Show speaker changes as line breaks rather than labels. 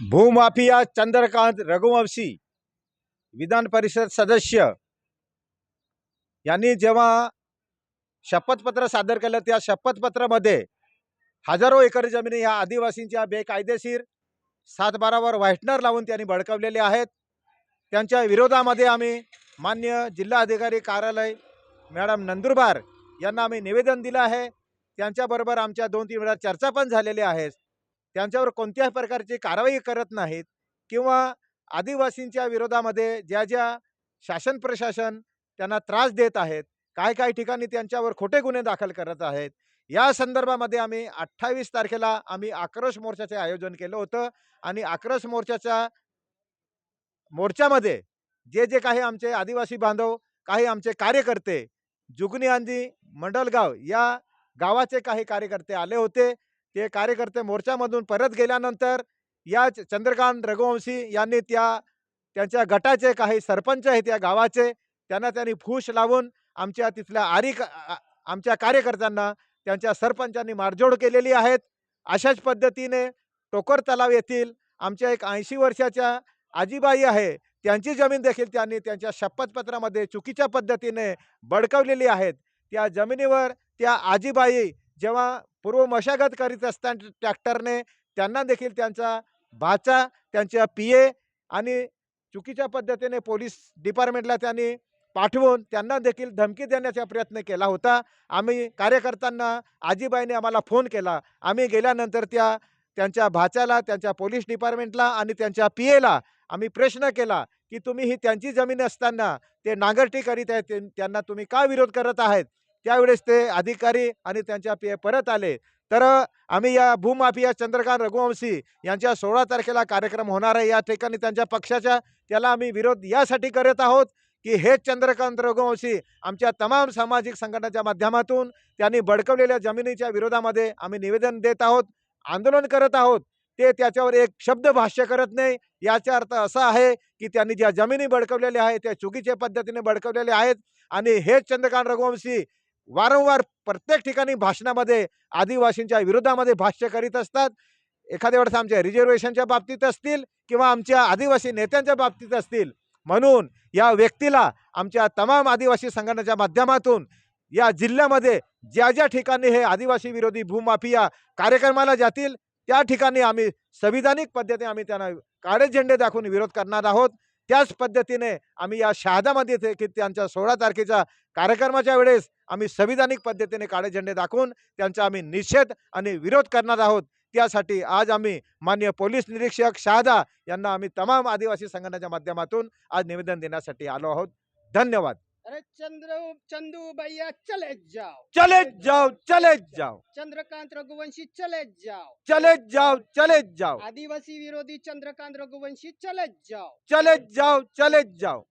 भूमाफिया चंद्रकांत रघुवंशी विधान परिषद सदस्य. यांनी जेव्हा शपथपत्र सादर केलं त्या शपथपत्रामध्ये हजारो एकर जमिनी ह्या आदिवासींच्या बेकायदेशीर सातबारावर व्हाईटनर लावून त्यांनी बळकावलेले आहेत. त्यांच्या विरोधामध्ये आम्ही मान्य जिल्हाधिकारी कार्यालय मॅडम नंदुरबार यांना आम्ही निवेदन दिलं आहे. त्यांच्याबरोबर आमच्या दोन तीन वेळा चर्चा पण झालेल्या आहेत त्यांच्यावर कोणत्याही प्रकारची कारवाई करत नाहीत किंवा आदिवासींच्या विरोधामध्ये ज्या ज्या शासन प्रशासन त्यांना त्रास देत आहेत काय काय ठिकाणी त्यांच्यावर खोटे गुन्हे दाखल करत आहेत या संदर्भामध्ये आम्ही अठ्ठावीस तारखेला आम्ही आक्रोश मोर्चाचे आयोजन केलं होतं आणि आक्रोश मोर्चाच्या मोर्चामध्ये जे जे काही आमचे आदिवासी बांधव काही आमचे कार्यकर्ते जुगनी आंदी मंडलगाव या गावाचे काही कार्यकर्ते आले होते ते कार्यकर्ते मोर्चामधून परत गेल्यानंतर या चंद्रकांत रघुवंशी यांनी त्या त्यांच्या गटाचे काही सरपंच आहेत या गावाचे त्यांना त्यांनी फूश लावून आमच्या तिथल्या आरी आमच्या कार्यकर्त्यांना त्यांच्या सरपंचांनी मारझोड केलेली आहेत. अशाच पद्धतीने टोकर तलाव येथील आमच्या एक ऐंशी वर्षाच्या आजीबाई आहे त्यांची जमीन देखील त्यांनी त्यांच्या शपथपत्रामध्ये चुकीच्या पद्धतीने बडकवलेली आहेत. त्या जमिनीवर त्या आजीबाई जेव्हा पूर्व मशागत करीत असताना ट्रॅक्टरने त्यांना देखील त्यांचा भाचा त्यांच्या पी ए आणि चुकीच्या पद्धतीने पोलीस डिपार्टमेंटला त्यांनी पाठवून त्यांना देखील धमकी देण्याचा प्रयत्न केला होता. आम्ही कार्यकर्त्यांना आजीबाईने आम्हाला फोन केला. आम्ही गेल्यानंतर त्या त्यांच्या भाच्याला त्यांच्या पोलीस डिपार्टमेंटला आणि त्यांच्या पी एला आम्ही प्रश्न केला की तुम्ही ही त्यांची जमीन असताना ते नांगरटी करीत आहेत त्यांना तुम्ही का विरोध करत आहेत? त्यावेळेस ते अधिकारी आणि त्यांच्या पी परत आले. तर आम्ही या भूमाफिया चंद्रकांत रघुवंशी यांच्या सोळा तारखेला कार्यक्रम होणार आहे. या ठिकाणी त्यांच्या पक्षाच्या त्याला आम्ही विरोध यासाठी करत आहोत की हे चंद्रकांत रघुवंशी आमच्या तमाम सामाजिक संघटनाच्या माध्यमातून त्यांनी बडकवलेल्या जमिनीच्या विरोधामध्ये आम्ही निवेदन देत आहोत आंदोलन करत आहोत. ते त्याच्यावर एक शब्द भाष्य करत नाही. याचा अर्थ असा आहे की त्यांनी ज्या जमिनी बडकवलेल्या आहेत त्या चुकीच्या पद्धतीने बडकवलेल्या आहेत आणि हे चंद्रकांत रघुवंशी वारंवार प्रत्येक ठिकाणी भाषणामध्ये आदिवासींच्या विरोधामध्ये भाष्य करीत असतात. एखाद्या वेळेस आमच्या रिझर्वेशनच्या बाबतीत असतील किंवा आमच्या आदिवासी नेत्यांच्या बाबतीत असतील. म्हणून या व्यक्तीला आमच्या तमाम आदिवासी संघटनेच्या माध्यमातून या जिल्ह्यामध्ये ज्या ज्या ठिकाणी हे आदिवासी विरोधी भूमाफिया कार्यक्रमाला जातील त्या ठिकाणी आम्ही संविधानिक पद्धतीने आम्ही त्यांना काळे झेंडे दाखवून विरोध करणार आहोत. त्याच पद्धतीने आम्ही या शहादामध्ये ते की त्यांच्या सोळा तारखेच्या कार्यक्रमाच्या वेळेस आम्ही संविधानिक पद्धतीने काळे झेंडे दाखवून त्यांचा आम्ही निषेध आणि विरोध करणार आहोत. त्यासाठी आज आम्ही मान्य पोलीस निरीक्षक शहादा यांना आम्ही तमाम आदिवासी संघटनेच्या माध्यमातून आज निवेदन देण्यासाठी आलो आहोत. धन्यवाद.
अरे चंद्र चंदू भैया चले जाओ
चले जाओ चले जाओ
चंद्रकांत रघुवंशी चले जाओ
चले जाओ चले जाओ
आदिवासी विरोधी चंद्रकांत रघुवंशी चले जाओ
चले जाओ चले जाओ